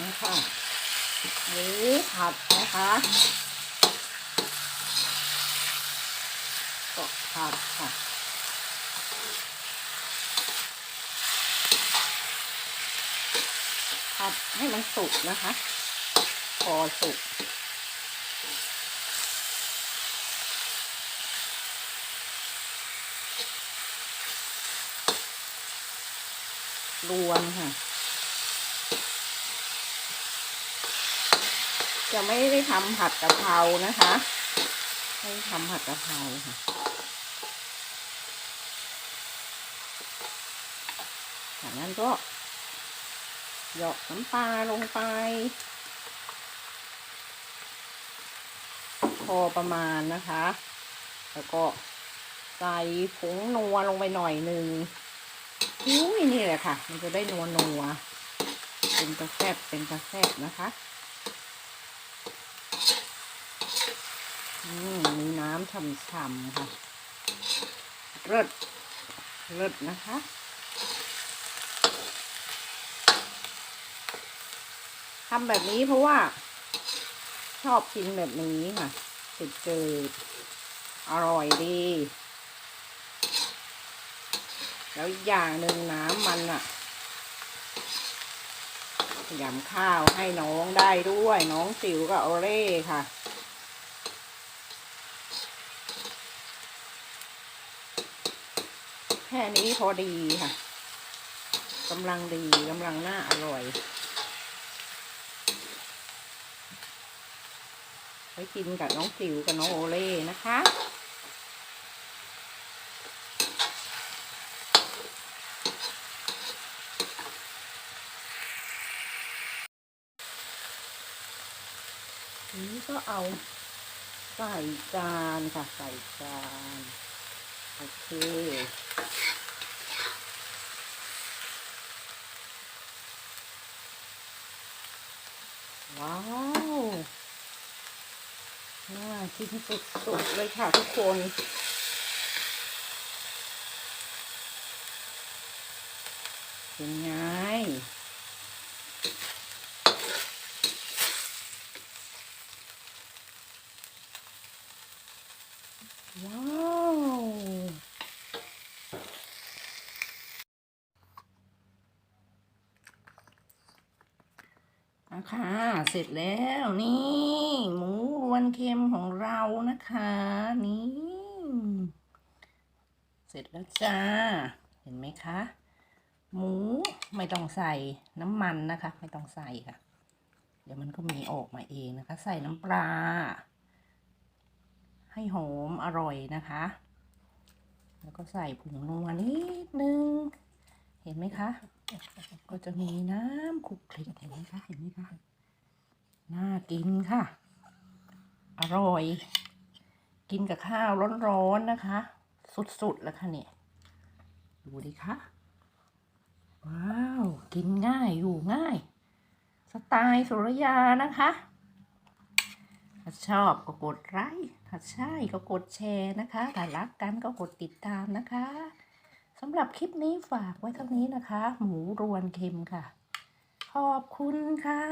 นะคะหมูผัดนะคะก็ผัดค่ะผัดให้มันสุกนะคะ พอสุกรวนค่ะ จะไม่ได้ทำผัดกะเพรานะคะไม่ทำผัดกะเพราค่ะจากนั้นก็เหยาะน้ำปลาลงไป พอประมาณนะคะ แล้วก็ใส่ผงนัวลงไปหน่อยหนึ่งอุ้ยนี่แหละค่ะ มันจะได้นัวนัวเป็นกระแซบเป็นกระแซบนะคะ มีน้ำฉ่ำๆค่ะเลิศเลิศนะคะทำแบบนี้เพราะว่า ชอบกินแบบนี้ค่ะจืดจืดอร่อยดี แล้วอีกอย่างหนึ่งน้ำมันอะยำข้าวให้น้องได้ด้วย น้องจิ๋วกับโอเล่ค่ะ แค่นี้พอดีค่ะกำลังดีกำลังน่าอร่อยไว้กินกับน้องจิ๋วกับน้องโอเล่นะคะนี้ก็เอาใส่จานค่ะใส่จาน โอเค ว้าว น่ากินสุดๆเลยค่ะทุกคนเป็นไงว้าว นะคะเสร็จแล้วนี่หมูรวนเค็มของเรานะคะนี่เสร็จแล้วจ้า เห็นไหมคะ หมูไม่ต้องใส่น้ำมันนะคะ ไม่ต้องใส่ค่ะ เดี๋ยวมันก็มีออกมาเองนะคะ ใส่น้ำปลา ให้หอมอร่อยนะคะ แล้วก็ใส่ผงนัวนิดนึง เห็นไหมคะ ก็จะมีน้ำคลุกคลิกเห็นไหมคะ เห็นไหมคะ น่ากินค่ะ อร่อย กินกับข้าวร้อนๆนะคะ สุดๆแล้วค่ะเนี่ย ดูดิคะ ว้าว กินง่ายอยู่ง่าย สไตล์สุรยานะคะ ถ้าชอบก็กดไลค์ ถ้าใช่ก็กดแชร์นะคะ ถ้ารักกันก็กดติดตามนะคะ สำหรับคลิปนี้ฝากไว้เท่านี้นะคะ หมูรวนเค็มค่ะ ขอบคุณค่ะ